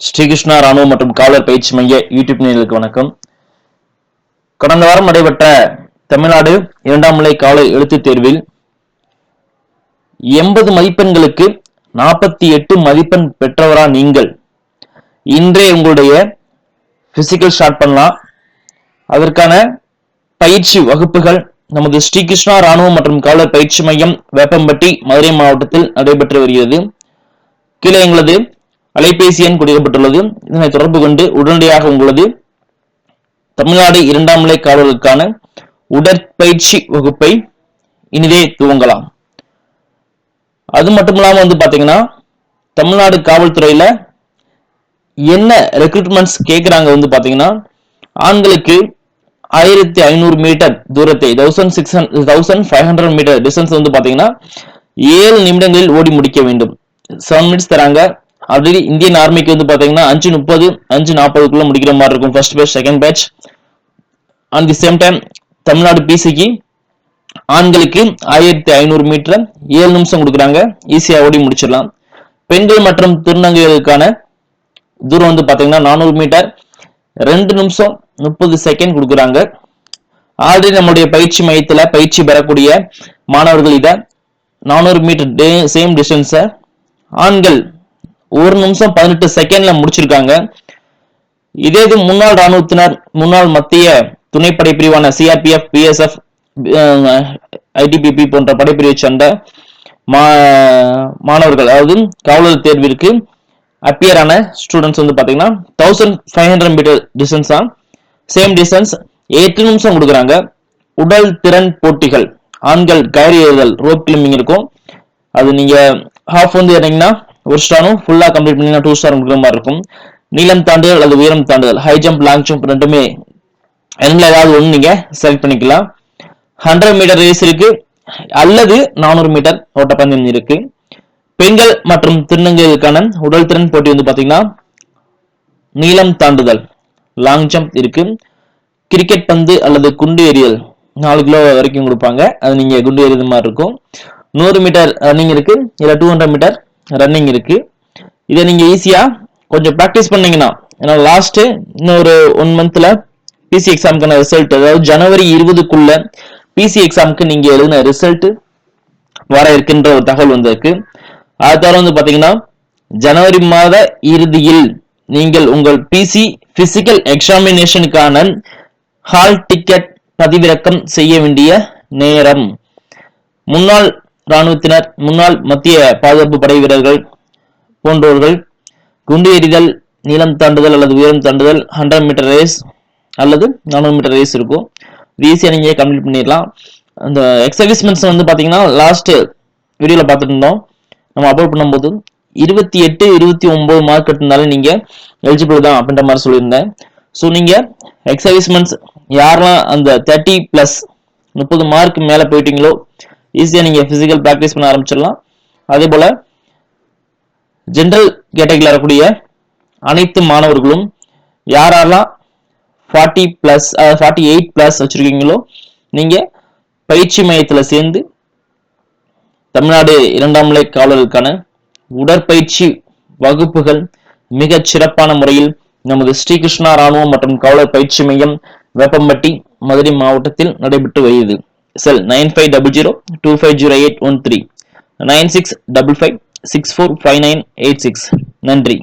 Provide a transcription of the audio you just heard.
ஸ்ரீகிருஷ்ணா ராணுவ மற்றும் காவலர் பயிற்சி மைய யூடியூப் நேர்களுக்கு வணக்கம். கடந்த வாரம் நடைபெற்ற தமிழ்நாடு இரண்டாம் நிலை கால எழுத்துத் தேர்வில் எண்பது மதிப்பெண்களுக்கு நாற்பத்தி எட்டு மதிப்பெண் பெற்றவரா நீங்கள்? இன்றே உங்களுடைய பிசிக்கல் ஸ்டார்ட் பண்ணலாம். அதற்கான பயிற்சி வகுப்புகள் நமது ஸ்ரீகிருஷ்ணா ராணுவ மற்றும் காவலர் பயிற்சி மையம் வேப்பம்பட்டி மதுரை மாவட்டத்தில் நடைபெற்று வருகிறது. கீழே எங்களது அலைபேசி எண் கொடுக்கப்பட்டுள்ளது. இதனை தொடர்பு கொண்டு உடனடியாக உங்களது தமிழ்நாடு இரண்டாம் நிலை காவலர்களுக்கான உடற்பயிற்சி வகுப்பை இனிதே துவங்கலாம். அது மட்டும் இல்லாமல் வந்து பாத்தீங்கன்னா தமிழ்நாடு காவல்துறையில என்ன ரெக்ரூட்மெண்ட்ஸ் கேட்குறாங்க வந்து பாத்தீங்கன்னா ஆண்களுக்கு ஆயிரத்தி ஐநூறு மீட்டர் தூரத்தை thousand six thousand five hundred metre distance வந்து பாத்தீங்கன்னா ஏழு நிமிடங்களில் ஓடி முடிக்க வேண்டும். செவன் மினிட்ஸ் தராங்க. ஆல்ரெடி இந்தியன் ஆர்மிக்கு வந்து பாத்தீங்கன்னா அஞ்சு முப்பது அஞ்சு நாற்பதுக்குள்ள முடிக்கிற மாதிரி இருக்கும். First batch second batch at the same time Tamil Nadu பிசிக்கு ஆண்களுக்கு ஆயிரத்தி ஐநூறு மீட்டர் ஏழு நிமிஷம் கொடுக்குறாங்க. ஈஸியா ஓடி முடிச்சிடலாம். பெண்கள் மற்றும் திருநங்கைகளுக்கான தூரம் வந்து பாத்தீங்கன்னா நானூறு மீட்டர் ரெண்டு நிமிஷம் முப்பது செகண்ட் கொடுக்குறாங்க. ஆல்ரெடி நம்முடைய பயிற்சி மையத்துல பயிற்சி பெறக்கூடிய மாணவர்கள் இதை நானூறு மீட்டர் சேம் டிஸ்டன்ஸை ஆண்கள் ஒரு நிமிஷம் பதினெட்டு செகண்ட்ல முடிச்சிருக்காங்க. இதே இது முன்னாள் ராணுவத்தினர் முன்னாள் மத்திய துணைப்படை பிரிவான சிஆர்பிஎஃப் பிஎஸ்எஃப் ஐடிபிபி போன்ற படைப்பிரிவை சேர்ந்த மா- மாணவர்கள் அதாவது காவலர் தேர்விற்கு அப்பியர் ஆன ஸ்டூடெண்ட்ஸ் வந்து பாத்தீங்கன்னா thousand five hundred metre distance தான் சேம் டிஸ்டன்ஸ் எட்டு நிமிஷம் கொடுக்குறாங்க. உடல் திறன் போட்டிகள் ஆண்கள் கயிறு ஏறுதல் ரோப் கிளிம்பிங் இருக்கும். அது நீங்க ஹாஃப் வந்து இறங்கினா ஒரு ஸ்டாரும் ஃபுல்லா கம்ப்ளீட் பண்ணிங்கன்னா டூ ஸ்டார் கொடுக்குற மாதிரி இருக்கும். நீளம் தாண்டுதல் அல்லது உயரம் தாண்டுதல் ஹை ஜம்ப் லாங் ஜம்ப் ரெண்டுமே ரெண்டுல ஏதாவது ஒன்று நீங்க செலக்ட் பண்ணிக்கலாம். ஹண்ட்ரட் மீட்டர் ரேஸ் இருக்கு அல்லது நானூறு மீட்டர் ஓட்டப்பந்தயம் இருக்கு. பெண்கள் மற்றும் திருநங்கைகளுக்கான உடல் திறன் போட்டி வந்து பாத்தீங்கன்னா நீளம் தாண்டுதல் லாங் ஜம்ப் இருக்கு. கிரிக்கெட் பந்து அல்லது குண்டு எறியல் நாலு கிலோ வரைக்கும் கொடுப்பாங்க. அது நீங்க குண்டு எறியது மாதிரி இருக்கும். நூறு மீட்டர் ரன்னிங் இருக்கு. இல்ல டூ ஹண்ட்ரட் மீட்டர் ரன்னிங் இருக்கு. இதை நீங்க ஈஸியா கொஞ்சம் ப்ராக்டிஸ் பண்ணீங்கன்னா ஏன்னா லாஸ்ட் இன்னொரு ஒன் மந்த்ல பிசி எக்ஸாமுக்கான ரிசல்ட் அதாவது ஜனவரி இருபதுக்குள்ள பிசி எக்ஸாமுக்கு நீங்க எழுதின ரிசல்ட் வர இருக்கின்ற ஒரு தகவல் வந்திருக்கு. அது தவிர வந்து பாத்தீங்கன்னா ஜனவரி மாத இறுதியில் நீங்கள் உங்கள் பிசி பிசிக்கல் எக்ஸாமினேஷனுக்கான ஹால் டிக்கெட் பதிவிறக்கம் செய்ய வேண்டிய நேரம். முன்னாள் ராணுவத்தினர் முன்னாள் மத்திய பாதுகாப்பு படை வீரர்கள் போன்றோர்கள் குண்டு எறிதல் நீளம் தாண்டுதல் அல்லது உயரம் தாண்டுதல் ஹண்ட்ரட் மீட்டர் ரேஸ் அல்லது நானூறு மீட்டர் ரேஸ் இருக்கும். ஈஸியாக நீங்கள் கம்ப்ளீட் பண்ணிடலாம். அந்த எக்ஸர்விஸ்மெண்ட்ஸ் வந்து பார்த்தீங்கன்னா லாஸ்ட் வீடியோவில் பார்த்துட்டு இருந்தோம். நம்ம அப்லோட் பண்ணும்போது இருபத்தி எட்டு இருபத்தி ஒம்பது மார்க் எடுத்திருந்தாலும் நீங்கள் எலிஜிபிள் தான் அப்படின்ற மாதிரி சொல்லியிருந்தேன். ஸோ நீங்கள் எக்ஸர்விஸ்மெண்ட்ஸ் யாரெல்லாம் அந்த தேர்ட்டி ப்ளஸ் முப்பது மார்க் மேலே போயிட்டீங்களோ ஈஸியாக நீங்கள் ஃபிசிக்கல் ப்ராக்டிஸ் பண்ண ஆரம்பிச்சிடலாம். அதே போல் ஜென்ரல் கேட்டகரியில் வரக்கூடிய அனைத்து மாணவர்களும் யாரெல்லாம் forty plus forty eight plus வச்சுருக்கீங்களோ நீங்கள் பயிற்சி மையத்தில் சேர்ந்து தமிழ்நாடு இரண்டாம் நிலை காவலர்களுக்கான உடற்பயிற்சி வகுப்புகள் மிகச் சிறப்பான முறையில் நமது ஸ்ரீகிருஷ்ணா ராணுவம் மற்றும் காவலர் பயிற்சி மையம் வேப்பம்பட்டி மதுரை மாவட்டத்தில் நடைபெற்று வருகிறது. cell nine five double zero two five zero eight one three nine six double five six four five nine eight six நன்றி